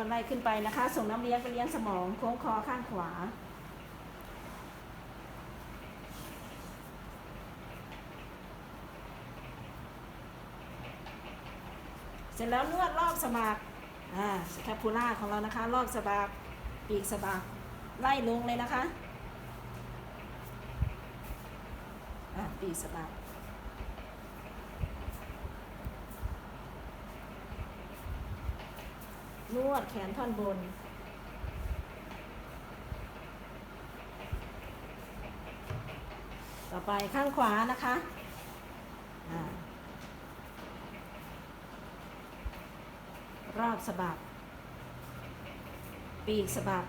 วดไล่ขึ้นไปนะคะ ส่งน้ำเลี้ยงไปเลี้ยงสมองโค้งคอข้างขวา เสร็จแล้วนวดรอบสะบักอ่าแคปูล่าของเรานะคะ รอบสะบักปีกสะบักไล่ลงเลยนะคะ อ่าปีกสะบัก นวดแขนท่อนบน ต่อไปข้างขวานะคะอรอบสะบักปีกสะบัก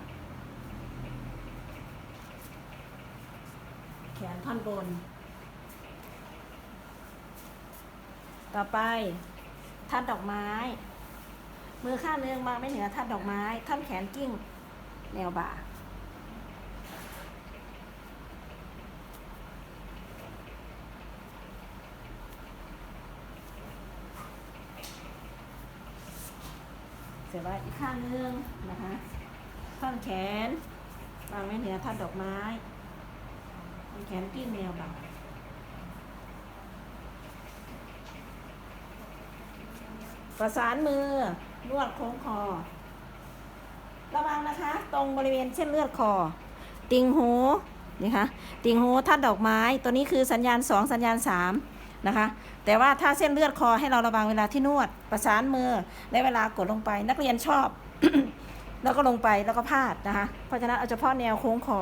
แขนท่อนบน ต่อไปทัดดอกไม้ มือข้างหนึงมาไม่เหนือทัดดอกไม้ท่อนแขนกิ้ง แนวบ่าเสร็จแล้วอีกข้างนึงนะคะท่อนแขนวางไว้เหนือท่อนดอกไม้ท่อนแขนกิ้งแนวบ่าประสานมือ นวดโค้งคอ ระวังนะคะ ตรงบริเวณเส้นเลือดคอ ติงหูนี่คะติงหูทัดดอกไม้ตัวนี้คือสัญญาณ 2 สัญญาณ 3 นะคะ แต่ว่าถ้าเส้นเลือดคอให้เราระวังเวลาที่นวดประสานมือในเวลากดลงไป นักเรียนชอบ แล้วก็ลงไปแล้วก็พลาดนะคะ เพราะฉะนั้นเอาเฉพาะแนวโค้งคอ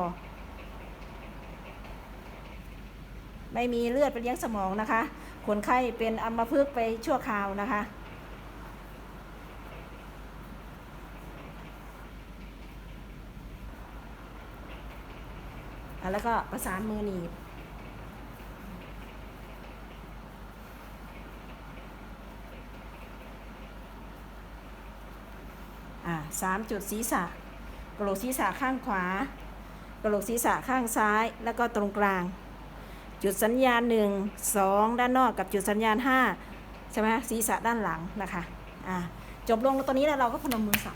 ไม่มีเลือดไปเลี้ยงสมองนะคะคนไข้เป็นอัมพฤกษ์ไปชั่วคราวนะคะ แล้วก็ประสานมือหนีบ อ่าสามจุดศีรษะกระโหลกศีรษะข้างขวากระโหลกศีรษะข้างซ้าย แล้วก็ตรงกลาง จุดสัญญาณหนึ่งสองด้านนอกกับจุดสัญญาณห้าใช่ไหมศีรษะด้านหลังนะคะ อ่าจบลงตรงนี้แล้วเราก็พนมมือสับ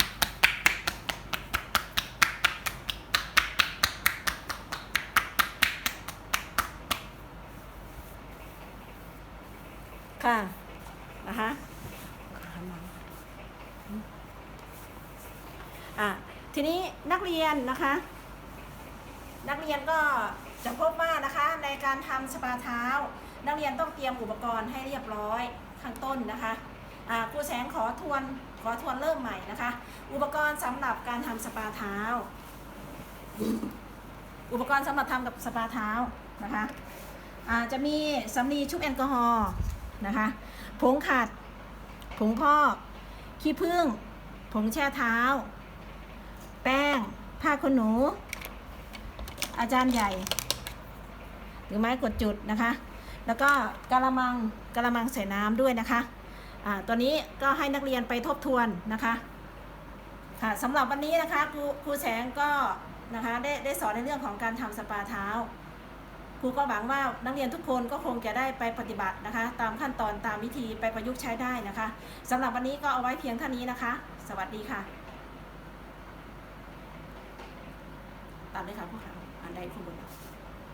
ค่ะนะคะอะทีนี้นักเรียนนะคะ นักเรียนก็จะพบว่านะคะในการทำสปาเท้า นักเรียนต้องเตรียมอุปกรณ์ให้เรียบร้อยข้างต้นนะคะอ่าครูแสงขอทวนขอทวนเริ่มใหม่นะคะ อุปกรณ์สำหรับการทำสปาเท้า อุปกรณ์สำหรับทำกับสปาเท้านะคะอ่าจะมีสำลีชุบแอลกอฮอล์ นะคะผงขัด ผงพอกขี้ผึ้งผงแช่เท้า แป้ง ผ้าขนหนู อาจารย์ใหญ่ หรือไม้กดจุดนะคะ แล้วก็กะละมังกะละมังใส่น้ำด้วยนะคะอ่าตัวนี้ก็ให้นักเรียนไปทบทวนนะคะค่ะสำหรับวันนี้นะคะครูครูแสงก็นะคะได้ได้สอนในเรื่องของการทำสปาเท้า รูก็หวังว่านักเรียนทุกคนก็คงจะได้ไปปฏิบัตินะคะ ตามขั้นตอนตามวิธีไปประยุกต์ใช้ได้นะคะสำหรับวันนี้ก็เอาไว้เพียงเท่านี้นะคะ สวัสดีค่ะตามด้วยค่ะผู้ขาอันใดคุณบน